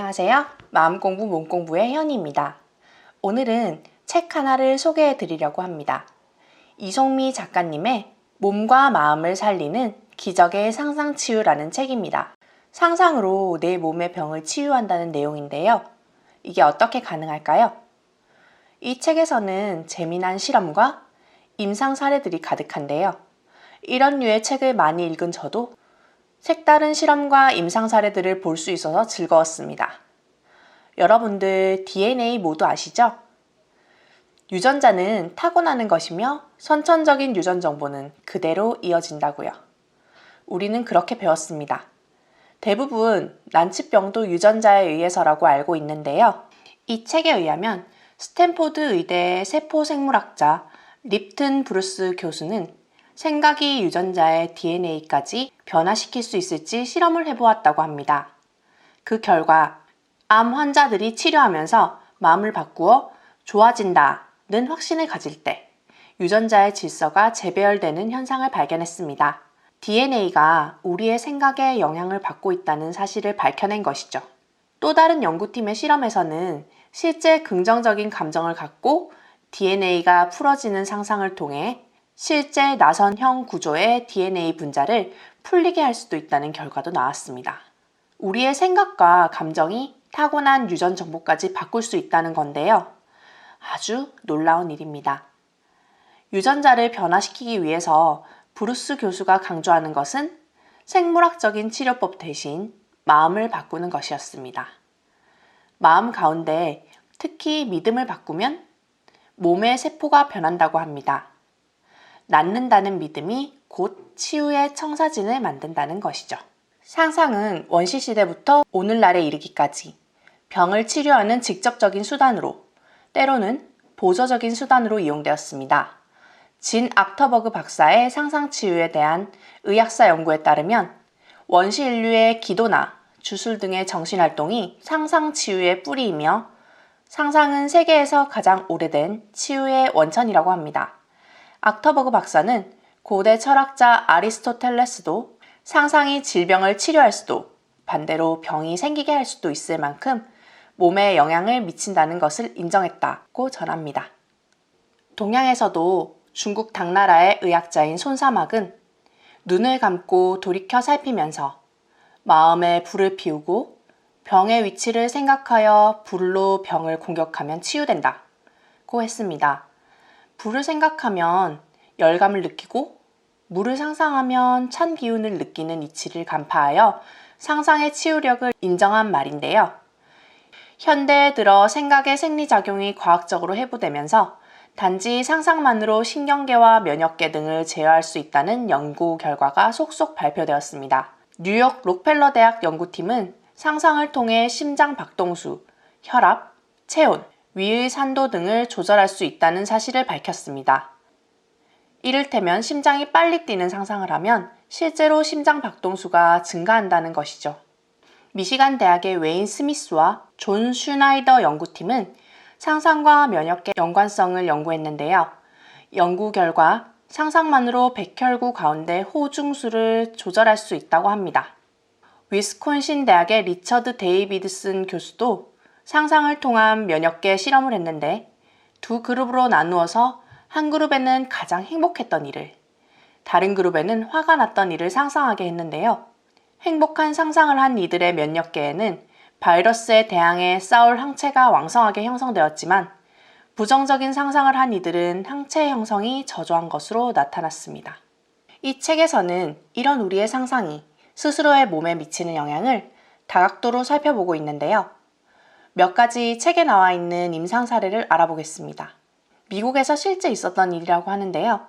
안녕하세요. 마음공부 몸공부의 현이입니다. 오늘은 책 하나를 소개해 드리려고 합니다. 이송미 작가님의 몸과 마음을 살리는 기적의 상상치유라는 책입니다. 상상으로 내 몸의 병을 치유한다는 내용인데요. 이게 어떻게 가능할까요? 이 책에서는 재미난 실험과 임상 사례들이 가득한데요. 이런 류의 책을 많이 읽은 저도 색다른 실험과 임상 사례들을 볼 수 있어서 즐거웠습니다. 여러분들 DNA 모두 아시죠? 유전자는 타고나는 것이며 선천적인 유전 정보는 그대로 이어진다고요. 우리는 그렇게 배웠습니다. 대부분 난치병도 유전자에 의해서라고 알고 있는데요. 이 책에 의하면 스탠포드 의대 세포생물학자 립튼 브루스 교수는 생각이 유전자의 DNA까지 변화시킬 수 있을지 실험을 해보았다고 합니다. 그 결과 암 환자들이 치료하면서 마음을 바꾸어 좋아진다는 확신을 가질 때 유전자의 질서가 재배열되는 현상을 발견했습니다. DNA가 우리의 생각에 영향을 받고 있다는 사실을 밝혀낸 것이죠. 또 다른 연구팀의 실험에서는 실제 긍정적인 감정을 갖고 DNA가 풀어지는 상상을 통해 실제 나선형 구조의 DNA 분자를 풀리게 할 수도 있다는 결과도 나왔습니다. 우리의 생각과 감정이 타고난 유전 정보까지 바꿀 수 있다는 건데요. 아주 놀라운 일입니다. 유전자를 변화시키기 위해서 브루스 교수가 강조하는 것은 생물학적인 치료법 대신 마음을 바꾸는 것이었습니다. 마음 가운데 특히 믿음을 바꾸면 몸의 세포가 변한다고 합니다. 낫는다는 믿음이 곧 치유의 청사진을 만든다는 것이죠. 상상은 원시시대부터 오늘날에 이르기까지 병을 치료하는 직접적인 수단으로 때로는 보조적인 수단으로 이용되었습니다. 진 악터버그 박사의 상상 치유에 대한 의학사 연구에 따르면 원시 인류의 기도나 주술 등의 정신 활동이 상상 치유의 뿌리이며 상상은 세계에서 가장 오래된 치유의 원천이라고 합니다. 악터버그 박사는 고대 철학자 아리스토텔레스도 상상이 질병을 치료할 수도 반대로 병이 생기게 할 수도 있을 만큼 몸에 영향을 미친다는 것을 인정했다고 전합니다. 동양에서도 중국 당나라의 의학자인 손사막은 눈을 감고 돌이켜 살피면서 마음에 불을 피우고 병의 위치를 생각하여 불로 병을 공격하면 치유된다 고 했습니다. 불을 생각하면 열감을 느끼고 물을 상상하면 찬 기운을 느끼는 이치를 간파하여 상상의 치유력을 인정한 말인데요. 현대에 들어 생각의 생리작용이 과학적으로 해부되면서 단지 상상만으로 신경계와 면역계 등을 제어할 수 있다는 연구 결과가 속속 발표되었습니다. 뉴욕 록펠러 대학 연구팀은 상상을 통해 심장 박동수, 혈압, 체온, 위의 산도 등을 조절할 수 있다는 사실을 밝혔습니다. 이를테면 심장이 빨리 뛰는 상상을 하면 실제로 심장 박동수가 증가한다는 것이죠. 미시간 대학의 웨인 스미스와 존 슈나이더 연구팀은 상상과 면역계 연관성을 연구했는데요. 연구 결과 상상만으로 백혈구 가운데 호중수를 조절할 수 있다고 합니다. 위스콘신 대학의 리처드 데이비드슨 교수도 상상을 통한 면역계 실험을 했는데 두 그룹으로 나누어서 한 그룹에는 가장 행복했던 일을, 다른 그룹에는 화가 났던 일을 상상하게 했는데요. 행복한 상상을 한 이들의 면역계에는 바이러스에 대항해 싸울 항체가 왕성하게 형성되었지만 부정적인 상상을 한 이들은 항체 형성이 저조한 것으로 나타났습니다. 이 책에서는 이런 우리의 상상이 스스로의 몸에 미치는 영향을 다각도로 살펴보고 있는데요. 몇 가지 책에 나와 있는 임상 사례를 알아보겠습니다. 미국에서 실제 있었던 일이라고 하는데요.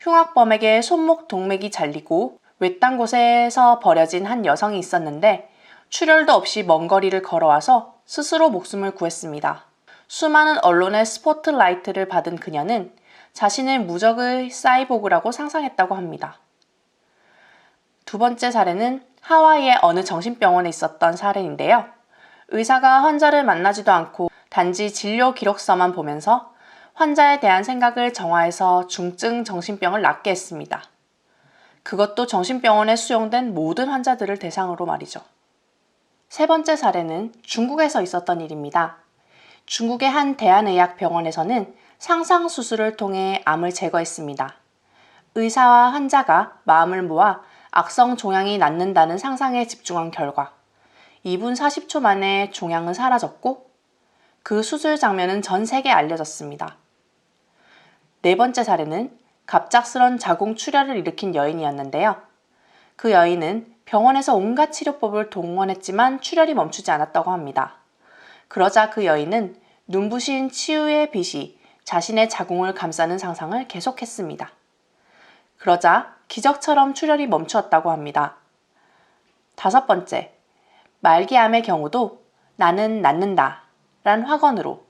흉악범에게 손목 동맥이 잘리고 외딴 곳에서 버려진 한 여성이 있었는데 출혈도 없이 먼 거리를 걸어와서 스스로 목숨을 구했습니다. 수많은 언론의 스포트라이트를 받은 그녀는 자신을 무적의 사이보그라고 상상했다고 합니다. 두 번째 사례는 하와이의 어느 정신병원에 있었던 사례인데요. 의사가 환자를 만나지도 않고 단지 진료 기록서만 보면서 환자에 대한 생각을 정화해서 중증 정신병을 낫게 했습니다. 그것도 정신병원에 수용된 모든 환자들을 대상으로 말이죠. 세 번째 사례는 중국에서 있었던 일입니다. 중국의 한 대한의학병원에서는 상상 수술을 통해 암을 제거했습니다. 의사와 환자가 마음을 모아 악성 종양이 낫는다는 상상에 집중한 결과 2분 40초 만에 종양은 사라졌고 그 수술 장면은 전 세계에 알려졌습니다. 네 번째 사례는 갑작스런 자궁 출혈을 일으킨 여인이었는데요. 그 여인은 병원에서 온갖 치료법을 동원했지만 출혈이 멈추지 않았다고 합니다. 그러자 그 여인은 눈부신 치유의 빛이 자신의 자궁을 감싸는 상상을 계속했습니다. 그러자 기적처럼 출혈이 멈추었다고 합니다. 다섯 번째, 말기암의 경우도 나는 낫는다 란 확언으로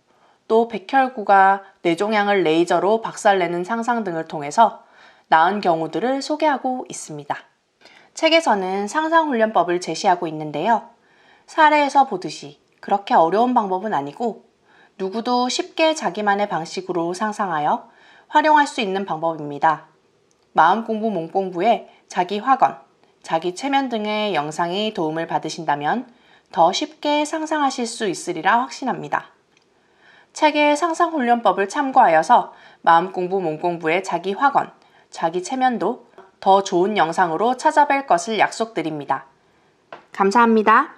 또 백혈구가 뇌종양을 레이저로 박살내는 상상 등을 통해서 나은 경우들을 소개하고 있습니다. 책에서는 상상훈련법을 제시하고 있는데요. 사례에서 보듯이 그렇게 어려운 방법은 아니고 누구도 쉽게 자기만의 방식으로 상상하여 활용할 수 있는 방법입니다. 마음 공부, 몸 공부에 자기 확언, 자기 체면 등의 영상이 도움을 받으신다면 더 쉽게 상상하실 수 있으리라 확신합니다. 책의 상상훈련법을 참고하여서 마음 공부, 몸 공부에 자기 확언, 자기 체면도 더 좋은 영상으로 찾아뵐 것을 약속드립니다. 감사합니다.